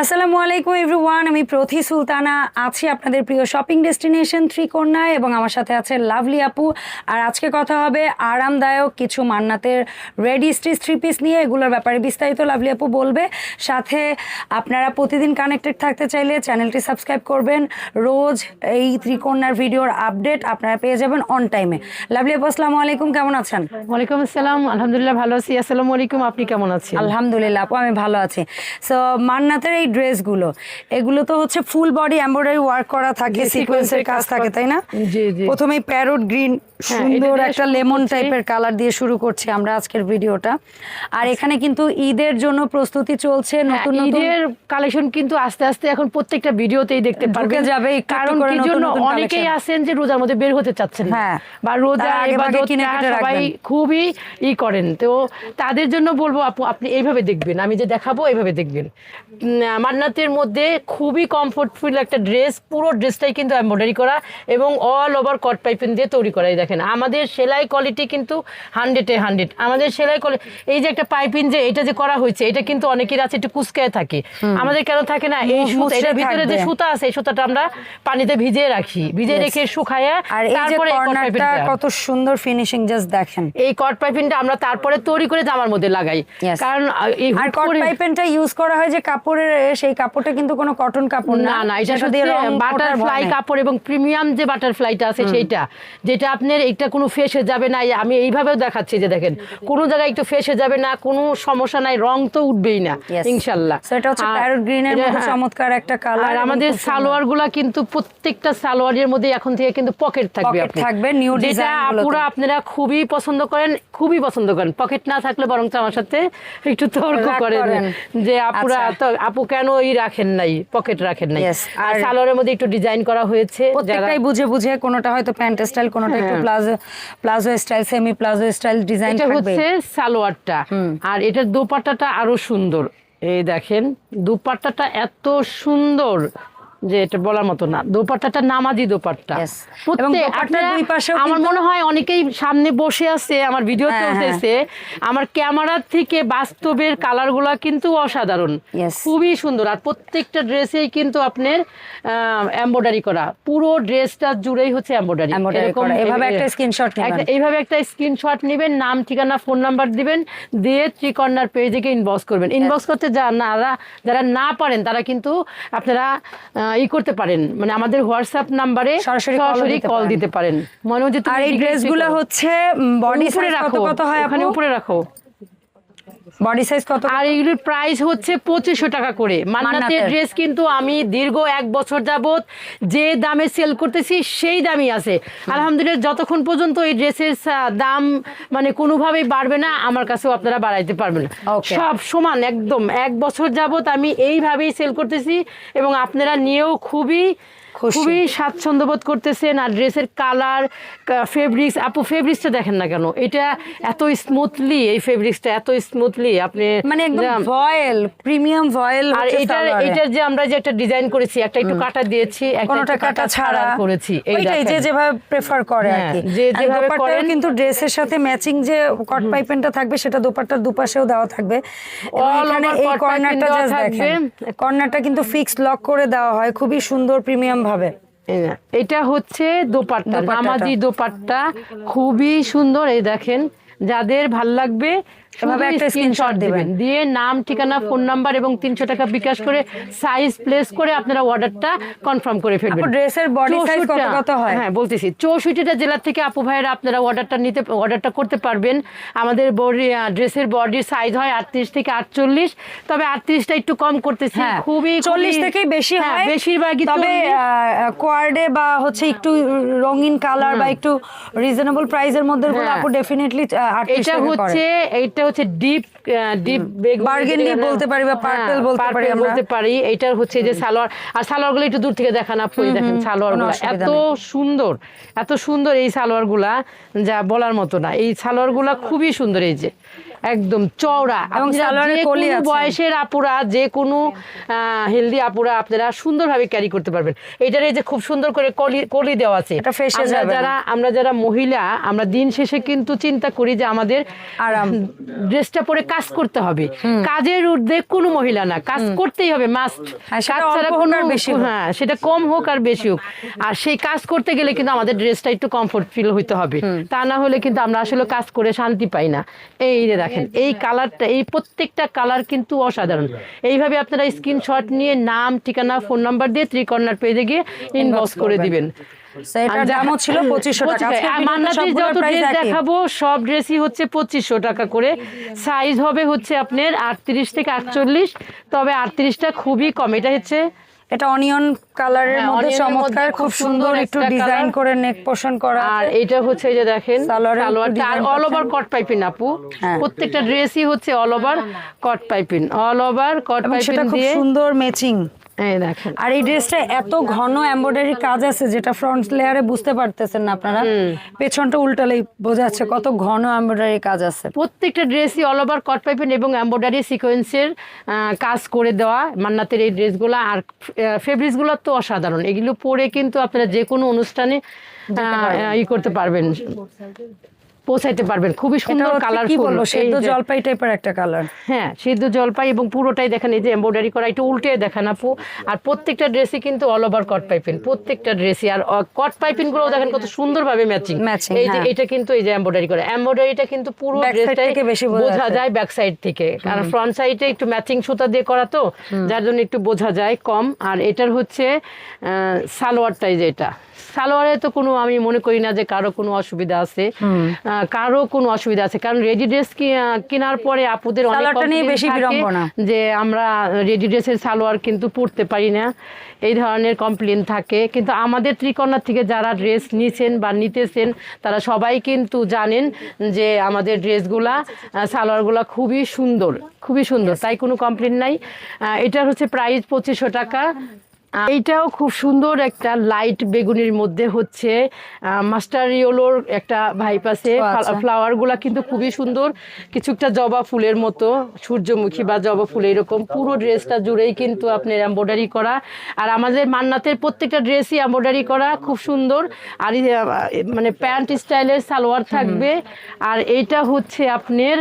আসসালামু আলাইকুম এভরিওয়ান আমি প্রথি সুলতানা আছি আপনাদের প্রিয় শপিং ডেস্টিনেশন ত্রিকোণায় এবং আমার সাথে আছে লাভলি আপু। আর আজকে কথা হবে আরামদায়ক কিছু মান্নাতের রেডি স্টিচ থ্রি পিস নিয়ে এগুলোর ব্যাপারে বিস্তারিত লাভলি আপু বলবে। সাথে আপনারা প্রতিদিন কানেক্টেড থাকতে চাইলে চ্যানেলটি সাবস্ক্রাইব করবেন। রোজ এই ত্রিকোণার ভিডিওর আপডেট আপনারা পেয়ে যাবেন অন টাইমে লাভলি আপু আসসালামু আলাইকুম কেমন আছেন? ওয়ালাইকুম আসসালাম আলহামদুলিল্লাহ ভালো আছি। আসসালামু আলাইকুম আপনি কেমন আছেন? আলহামদুলিল্লাহ আপু আমি ভালো আছি। সো মান্নাতের এই ড্রেসগুলো এগুলো তো হচ্ছে ফুল বডি এমব্রয়ডারি ওয়ার্ক করা থাকে সিকোয়েন্সের কাজ থাকে তাই না। প্রথমেই প্যারোট গ্রিন সুন্দর একটা লেমন টাইপের কালার দিয়ে শুরু করছি আমরা আজকের ভিডিওটা আর এখানে কিন্তু ঈদের জন্য প্রস্তুতি চলছে হ্যাঁ, নতুন ঈদের কালেকশন কিন্তু আস্তে আস্তে এখন প্রত্যেকটা ভিডিওতেই দেখতে ঢুকে পারবেন যাবে কারণ করে কি জন্য অনেকেই। আছেন যে রোজার মধ্যে বের হতে চাচ্ছেন হ্যাঁ। বা রোজা কেটে সবাই। খুবই ই করেন তো তাদের জন্য বলব আপু আপনি এইভাবে দেখবেন আমি যে দেখাবো এইভাবে দেখবেন মান্নাতের মধ্যে খুবই কমফোর্টফুল একটা ড্রেস পুরো ড্রেসটাই কিন্তু এমব্রয়ডারি করা এবং অল ওভার কট পাইপিং দিয়ে তৈরি করা দেখেন আমাদের সেলাই কোয়ালিটি কিন্তু হান্ড্রেডে হান্ড্রেড আমাদের সেলাই কোয়ালিটি এই যে একটা পাইপিং যে এটা যে করা হয়েছে এটা কিন্তু অনেকের আছে একটু কুচকায় থাকে। আমাদের কেন থাকে না? এই সুতা এটার ভিতরে যে সুতা আছে এই সুতাটা আমরা পানিতে ভিজিয়ে রাখি। ভিজিয়ে রেখে শুকায়া আর এই যে তারপরে কর্নারটা কত সুন্দর ফিনিশিং জাস্ট দেখেন। এই কট পাইপিংটা আমরা তারপরে তৈরি করে জামার মধ্যে লাগাই। কারণ এই কট পাইপেনটা ইউজ করা হয় যে কাপড়ের সেই কাপড়টা কিন্তু কোনো কটন কাপড় না। না এটা ভয় বাটারফ্লাই কাপড় এবং প্রিমিয়াম যে বাটারফ্লাইটা আছে সেইটা যেটা আপনার এটা কোনো ফেসে যাবে না আমি এইভাবেও দেখাচ্ছি যে দেখেন কোনো জায়গায় একটু ফেসে যাবে না কোনো সমস্যা নাই রং তো উঠবেই না ইনশাল্লাহ So হচ্ছে প্যারট গ্রিনের। চমৎকার একটা কালার আর আমাদের সালোয়ারগুলা কিন্তু প্রত্যেকটা সালোয়ারের মধ্যে এখন থেকে কিন্তু পকেট থাকবে থাকবে, যেটা design আপুরা আপনারা খুবই পছন্দ করেন খুবই পছন্দ করেন পকেট না থাকলে বরং তো আমার সাথে একটু তর্ক করেন। যে আপুরা আচ্ছা। তো আপু কেন ই রাখেন নাই পকেট রাখেন নাই আর সালোয়ারের মধ্যে একটু ডিজাইন করা হয়েছে প্রত্যেকটাই বুঝে বুঝে কোনোটা হয়তো প্যান্ট স্টাইল কোনোটা একটু। Palazzo palazzo style semi palazzo style design এটা হচ্ছে সালোয়ারটা। আর এটার দোপাট্টাটা আরও সুন্দর। এই দেখেন দুপাট্টাটা এত সুন্দর। যে এটা বলার মতো না। দোপাট্টাটা নামাজি দোপাট্টা। আমার মনে হয় অনেকেই সামনে বসে আছে আমার ভিডিও হ্যাঁ, চলতেছে। আমার ক্যামেরার থেকে বাস্তবের কালারগুলা কিন্তু অসাধারণ। খুবই সুন্দর। আর প্রত্যেকটা ড্রেসেই কিন্তু আপনার এমব্রয়ডারি করা। পুরো ড্রেসটা জুড়েই হচ্ছে এমব্রয়ডারি করা। এভাবে একটা। একটা- এইভাবে একটা স্ক্রিনশট নেবেন নাম ঠিকানা ফোন নাম্বার দিবেন দিয়ে ত্রিকর্ণার পেজে গিয়ে ইনবক্স করবেন। ইনবক্স করতে যারা যারা না পারেন তারা কিন্তু আপনারা ই করতে পারেন। মানে আমাদের হোয়াটসঅ্যাপ নাম্বারে সরাসরি সরাসরি কল দিতে পারেন। মনে হচ্ছে আর এই ড্রেসগুলো হচ্ছে বডি সাইজ কত রাখো। কত হয় ওখানে উপরে রাখো। বডি সাইজ কত? আর এইগুলোর প্রাইস হচ্ছে পঁচিশশো টাকা করে। মান্নাতের। ড্রেস কিন্তু আমি দীর্ঘ এক বছর যাবত যে দামে সেল করতেছি সেই দামই আছে। আলহামদুলিল্লাহ যতক্ষণ পর্যন্ত এই ড্রেসের দাম মানে কোনোভাবেই বাড়বে না আমার কাছেও আপনারা বাড়াইতে পারবেন না। সব সমান একদম। এক বছর যাবত আমি এইভাবেই সেল করতেছি এবং আপনারা নিয়েও খুবই। খুবই স্বাচ্ছন্দ্য বোধ করতেছেন আর ড্রেসের কালার ফেব্রিক্স আপু ফেব্রিক্সটা দেখেন না কেন? এটা এত স্মুথলি এই ফেব্রিক্সটা এত স্মুথলি আপনি মানে একদম ভয়েল প্রিমিয়াম ভয়েল আর এটার এটার যে আমরা যে একটা ডিজাইন করেছি একটা একটু কাটা দিয়েছি একটা কাটা ছাড়া। করেছি এই যে যেভাবে প্রেফার করে আর হ্যাঁ, কি। যে যেভাবে করেন- কিন্তু ড্রেসের সাথে ম্যাচিং যে কট পাইপেনটা থাকবে সেটা দোপাট্টার দুপাশেও দেওয়া থাকবে। এখানে এই কর্নারটা জাস্ট দেখেন। কর্নারটা কিন্তু ফিক্সড লক করে দেওয়া হয় খুবই সুন্দর প্রিমিয়াম ভাবে। এটা হচ্ছে দোপাট্টা। নামাজি দোপাট্টা। খুবই সুন্দর এই দেখেন। যাদের ভালো লাগবে এভাবে একটা screenshot দিবেন। দিয়ে নাম ঠিকানা ফোন নাম্বার এবং তিনশো টাকা বিকাশ করে সাইজ প্লেস করে আপনারা অর্ডারটা কনফার্ম করে ফেলবেন। ড্রেসের body size কত কত হয়? হ্যাঁ বলতেছি। চৌষট্টিটা জেলা থেকে আপু ভাইয়েরা আপনারা অর্ডারটা নিতে অর্ডারটা করতে পারবেন। আমাদের বডি ড্রেসের বডির সাইজ হয় আটত্রিশ থেকে আটচল্লিশ। তবে আটত্রিশটা একটু কম করতেছি। হ্যাঁ খুবই চল্লিশ থেকে বেশি হ্যাঁ, হয়। বেশিরভাগই তবে কোয়ার্ডে বা হচ্ছে একটু রঙিন কালার বা একটু রিজনেবল প্রাইসের মধ্যে হ্যাঁ। আপু ডেফিনেটলি এটা হচ্ছে এটা হচ্ছে ডিপ ডিপ বলতে পারি বা পার্পল বলতে পারি আমরা। বলতে পারি। এটা হচ্ছে যে সালোয়ার। আর সালোয়ারগুলো একটু দূর থেকে দেখান আপু দেখেন সালোয়ারগুলো এত সুন্দর এত সুন্দর এই সালোয়ারগুলা যা বলার মতো না। এই সালোয়ারগুলা খুবই সুন্দর এই যে। একদম চওড়া। এবং আপনারা সালোয়ারের কলি আছে। বয়সের আপুরা যে কোনো হেলদি আপুরা আপনারা সুন্দরভাবে ক্যারি করতে পারবেন। এটার এই যে খুব সুন্দর করে কলি কলি দেওয়া আছে। এটা face যাবে যারা আমরা যারা মহিলা আমরা দিন শেষে কিন্তু চিন্তা করি যে আমাদের আরাম। ড্রেসটা পরে কাজ করতে হবে। কাজের ঊর্ধ্বে কোনো মহিলা না। কাজ করতেই হবে মাস্ট হ্যাঁ, হ্যাঁ সেটা কম হোক আর বেশি হোক। আর সেই কাজ করতে গেলে কিন্তু আমাদের ড্রেসটা একটু কমফোর্ট ফিল হইতে হবে। তা না হলে কিন্তু আমরা আসলে কাজ করে শান্তি পাই না। এই যে দেখেন। এই কালারটা এই প্রত্যেকটা কালার কিন্তু অসাধারণ। এইভাবে আপনারা স্ক্রিনশট নিয়ে নাম ঠিকানা ফোন নাম্বার দিয়ে ত্রিকর্ণার পেজে গিয়ে ইনবক্স করে দিবেন। So, এটার আর যা- দামও ছিল পঁচিশশো টাকা। 25 আজকের আর ভিডিওতে মান্নাতের সবগুলোর যত ড্রেস দেখাবো সব ড্রেসই হচ্ছে পঁচিশশো টাকা করে। সাইজ হবে হচ্ছে আপনার আটত্রিশ থেকে আটচল্লিশ তবে আটত্রিশটা খুবই কম। এটা হচ্ছে এটা অনিয়ন কালারের হ্যাঁ, মধ্যে onion এর মধ্যে চমৎকার খুব সুন্দর একটু ডিজাইন করে নেক পোষণ করা আর এটা হচ্ছে যে দেখেন সালোয়ারটা আর অল ওভার কট পাইপিন আপু। হ্যাঁ। প্রত্যেকটা ড্রেসই হচ্ছে all over cut piping all over cut piping সেটা খুব দিয়ে সুন্দর ম্যাচিং আর এই ড্রেসটা এত ঘন এমব্রয়ডারি কাজ আছে যেটা ফ্রন্ট লেয়ারে বুঝতে পারতেছেন না আপনারা। পেছনটা উল্টালেই বোঝা যাচ্ছে কত ঘন এমব্রয়ডারি কাজ আছে। প্রত্যেকটা ড্রেসই অল ওভার কট পাইপেন এবং এমব্রয়ডারি সিকোয়েন্সের কাজ করে দেওয়া মান্নাতের এই ড্রেসগুলো। আর ফেব্রিক্সগুলো তো অসাধারণ। এগুলো পরে কিন্তু আপনারা যে কোনো অনুষ্ঠানে ই করতে পারবেন। পৌঁছাইতে পারবেন। খুবই সুন্দর হচ্ছে কি কালারফুল বলব? সেদ্ধ জলপাই টাইপের একটা কালার হ্যাঁ সিদ্ধ জলপাই এবং পুরোটাই দেখেন এই যে এমব্রয়ডারি করা একটু উল্টে দেখান আপু। আর প্রত্যেকটা ড্রেসই কিন্তু অল ওভার কট পাইপিং প্রত্যেকটা ড্রেসই আর কট পাইপিংগুলো দেখেন কত সুন্দরভাবে ম্যাচিং এই যে হ্যাঁ। এটা কিন্তু এই যে এমব্রয়ডারি করা এমব্রয়ডারিটা কিন্তু পুরো থেকে বেশি বোঝা যায় ব্যাক সাইড থেকে। আর ফ্রন্ট সাইডে একটু ম্যাচিং সুতা দিয়ে করা তো যার জন্য একটু বোঝা যায় কম। আর এটার হচ্ছে সালোয়ারটাই যে এটা। সালোয়ারে তো কোনো আমি মনে করি না যে কারও কোনো অসুবিধা আছে। কারও কোনো অসুবিধা আছে? কারণ রেডি ড্রেস কেনার পরে আপুদের অনেক বেশি বিড়ম্বনা। যে আমরা রেডি ড্রেসের সালোয়ার কিন্তু পরতে পারি না। এই ধরনের কমপ্লেন থাকে। কিন্তু আমাদের ত্রিকন্যা থেকে যারা ড্রেস নিছেন বা নিতেছেন তারা সবাই কিন্তু জানেন যে আমাদের ড্রেসগুলা সালোয়ারগুলা খুবই সুন্দর খুবই সুন্দর। তাই কোনো কমপ্লেন নাই। এটা হচ্ছে প্রাইস পঁচিশশো টাকা। এইটাও খুব সুন্দর একটা লাইট বেগুনির মধ্যে হচ্ছে মাস্টার ইয়েলোর একটা ভাইপ আছে। ও আচ্ছা। ফ্লাওয়ারগুলা কিন্তু খুবই সুন্দর। কিছুটা জবা ফুলের মতো সূর্যমুখী বা জবা ফুল এরকম। পুরো ড্রেসটা জুড়েই কিন্তু আপনার এম্ব্রয়ডারি করা। আর আমাদের মান্নাতের প্রত্যেকটা ড্রেসই এম্ব্রয়ডারি করা খুব সুন্দর। আর মানে প্যান্ট স্টাইলের সালোয়ার থাকবে। আর এইটা হচ্ছে আপনার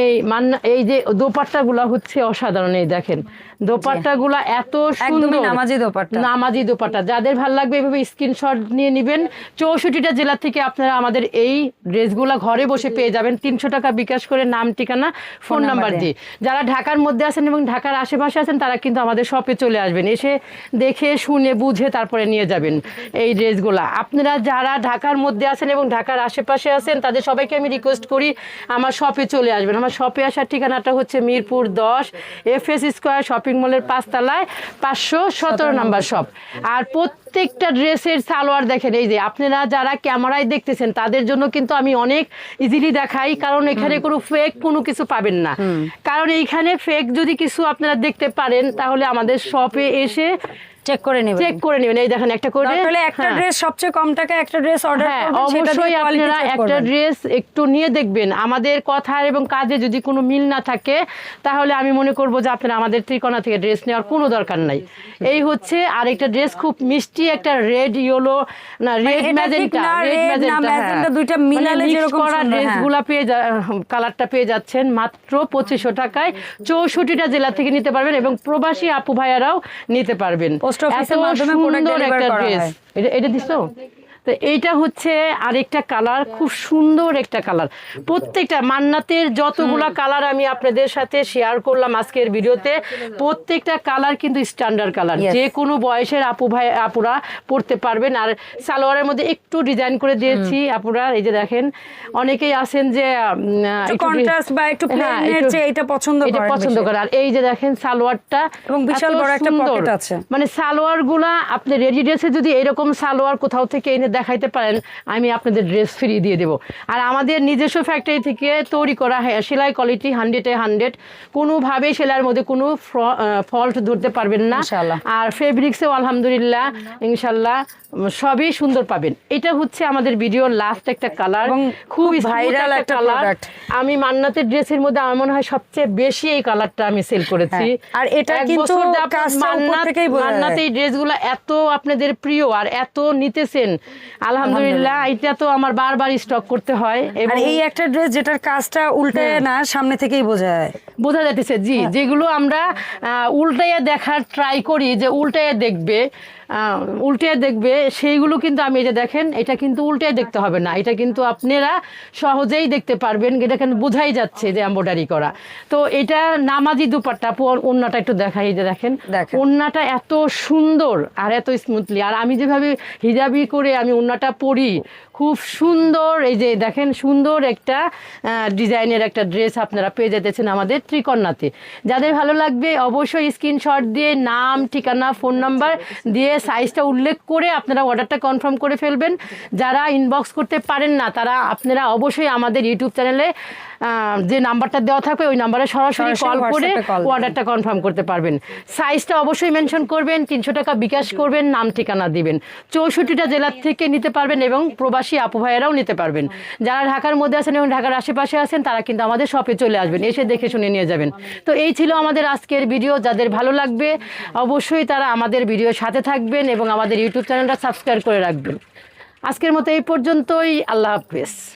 এই মান্না এই যে দোপাট্টাগুলা হচ্ছে অসাধারণ এই দেখেন। দোপাট্টাগুলা এত সুন্দর। নামাজি দোপাট্টা। নামাজি দোপাট্টা। যাদের ভালো লাগবে এভাবে স্ক্রিনশট নিয়ে নেবেন। চৌষট্টিটা জেলা থেকে আপনারা আমাদের এই ড্রেসগুলো ঘরে বসে পেয়ে যাবেন। তিনশো টাকা বিকাশ করে নাম ঠিকানা ফোন নাম্বার দিয়ে। যারা ঢাকার মধ্যে আছেন এবং ঢাকার আশেপাশে আছেন তারা কিন্তু আমাদের শপে চলে আসবেন। এসে দেখে শুনে বুঝে তারপরে নিয়ে যাবেন এই ড্রেসগুলো। আপনারা যারা ঢাকার মধ্যে আছেন এবং ঢাকার আশেপাশে আছেন তাদের সবাইকে আমি রিকোয়েস্ট করি আমার শপে চলে আসবেন। আমার শপে আসার ঠিকানাটা হচ্ছে মিরপুর দশ এফ এস স্কোয়ার শপিং মলের পাঁচতলায় পাঁচশো সতেরো নাম্বার সব। আর প্রত্যেকটা ড্রেসের সালোয়ার দেখেন এই যে আপনারা যারা ক্যামেরায় দেখতেছেন তাদের জন্য কিন্তু আমি অনেক ইজিলি দেখাই কারণ এখানে কোনো ফেক কোনো কিছু পাবেন না। কারণ এইখানে ফেক যদি কিছু আপনারা দেখতে পারেন তাহলে আমাদের শপে এসে চেক করে নেবেন। চেক করে নেবেন। এই দেখেন একটা করে তাহলে একটা হ্যাঁ। ড্রেস সবচেয়ে কম টাকা একটা ড্রেস অর্ডার হ্যাঁ করবেন অবশ্যই আপনারা একটা ড্রেস একটু নিয়ে দেখবেন। আমাদের কথা এবং কাজে যদি কোনো মিল না থাকে তাহলে আমি মনে করব যে আপনারা আমাদের ত্রিকোণা থেকে ড্রেস নেওয়ার কোনো দরকার নাই। এই হচ্ছে আর একটা ড্রেস খুব মিষ্টি একটা রেড ইয়েলো না রেড ম্যাজেন্টা রেড ম্যাজেন্টা দুইটা মিলালে যেরকম করা হ্যাঁ। ড্রেসগুলা পেয়ে কালারটা পেয়ে যাচ্ছেন মাত্র পঁচিশশো টাকায়। চৌষট্টিটা জেলা থেকে নিতে পারবেন এবং প্রবাসী আপু ভাইয়ারাও নিতে পারবেন। Post অফিসের মাধ্যমে প্রোডাক্ট ডেলিভার একটা করা হয়। এটা এটা দিছো তো এইটা হচ্ছে আরেকটা কালার খুব সুন্দর একটা কালার। প্রত্যেকটা মান্নাতের যতগুলা কালার আমি আপনাদের সাথে শেয়ার করলাম আজকের ভিডিওতে প্রত্যেকটা কালার কিন্তু স্ট্যান্ডার্ড কালার. যে কোনো বয়সের আপু ভাই আপুরা পড়তে পারবেন। আর সালোয়ারের মধ্যে একটু ডিজাইন করে দিয়েছি আপুরা এই যে দেখেন অনেকেই আছেন যে কন্ট্রাস্ট বা একটু হ্যাঁ, এটা পছন্দ এটা পছন্দ করে আর এই যে দেখেন সালোয়ারটা এবং বিশাল বড় একটা। আছে। মানে সালোয়ারগুলা আপনি রেডি ড্রেসে যদি এরকম সালোয়ার কোথাও থেকে এনে দেখাইতে পারেন আমি আপনাদের ড্রেস ফ্রি দিয়ে দেবো। আর আমাদের নিজস্ব ফ্যাক্টরি থেকে তৈরি করা হ্যাঁ সেলাই কোয়ালিটি হান্ড্রেডে হান্ড্রেড কোনোভাবেই সেলাইয়ের মধ্যে কোনো ফল্ট ধরতে পারবেন না। আর ফেব্রিক্সেও আলহামদুলিল্লাহ ইনশাল্লাহ সবই সুন্দর পাবেন। এটা হচ্ছে আমাদের ভিডিওর লাস্ট একটা কালার খুব ভাইরাল একটা কালার আমি মান্নাতের ড্রেসের মধ্যে আমার মনে হয় সবচেয়ে বেশি এই কালারটা আমি সেল করেছি। হ্যাঁ, আর এটা কিন্তু। মান্নাত এই ড্রেসগুলো এত আপনাদের প্রিয় আর এত নিতেছেন। আলহামদুলিল্লাহ এটা তো আমার বারবার স্টক করতে হয় আর এবং এই একটা ড্রেস যেটার কাজটা উল্টে হ্যাঁ। না সামনে থেকেই বোঝা যায় বোঝা যাচ্ছে জি হ্যাঁ। যেগুলো আমরা আহ, উল্টাইয়া দেখার ট্রাই করি যে উল্টাইয়া দেখবে উল্টাইয়া দেখবে সেইগুলো কিন্তু আমি এই যে দেখেন এটা কিন্তু উল্টাই দেখতে হবে না। এটা কিন্তু আপনারা সহজেই দেখতে পারবেন। এটা কিন্তু বোঝাই যাচ্ছে যে এম্ব্রয়ডারি করা। তো এটা নামাজি দুপাট্টা অন্যটা একটু দেখাই এই যে দেখেন। দেখেন। ওন্নাটা এত সুন্দর আর এত স্মুথলি আর আমি যেভাবে হিজাবি করে আমি ওন্নাটা পরি খুব সুন্দর। এই যে দেখেন সুন্দর একটা ডিজাইনের একটা ড্রেস আপনারা পেয়ে যেতেছেন আমাদের ত্রিকন্যাতে যাদের ভালো লাগবে অবশ্যই স্ক্রিনশট দিয়ে নাম ঠিকানা ফোন নাম্বার দিয়ে সাইজটা উল্লেখ করে আপনারা অর্ডারটা কনফার্ম করে ফেলবেন। যারা ইনবক্স করতে পারেন না তারা আপনারা অবশ্যই আমাদের ইউটিউব চ্যানেলে যে নাম্বারটা দেওয়া থাকবে ওই নাম্বারে সরাসরি কল করে অর্ডারটা কনফার্ম করতে পারবেন। সাইজটা অবশ্যই মেনশন করবেন তিনশো টাকা বিকাশ করবেন নাম ঠিকানা দিবেন। চৌষট্টিটা জেলার থেকে নিতে পারবেন এবং প্রবাসী আপু ভাইয়েরাও নিতে পারবেন। যারা ঢাকার মধ্যে আছেন এবং ঢাকার আশেপাশে আছেন তারা কিন্তু আমাদের শপে চলে আসবেন এসে দেখে শুনে নিয়ে যাবেন। তো এই ছিল আমাদের আজকের ভিডিও যাদের ভালো লাগবে অবশ্যই তারা আমাদের ভিডিওর সাথে থাকবেন এবং আমাদের ইউটিউব চ্যানেলটা সাবস্ক্রাইব করে রাখবেন। আজকের মতো এই পর্যন্তই। আল্লাহ হাফেজ।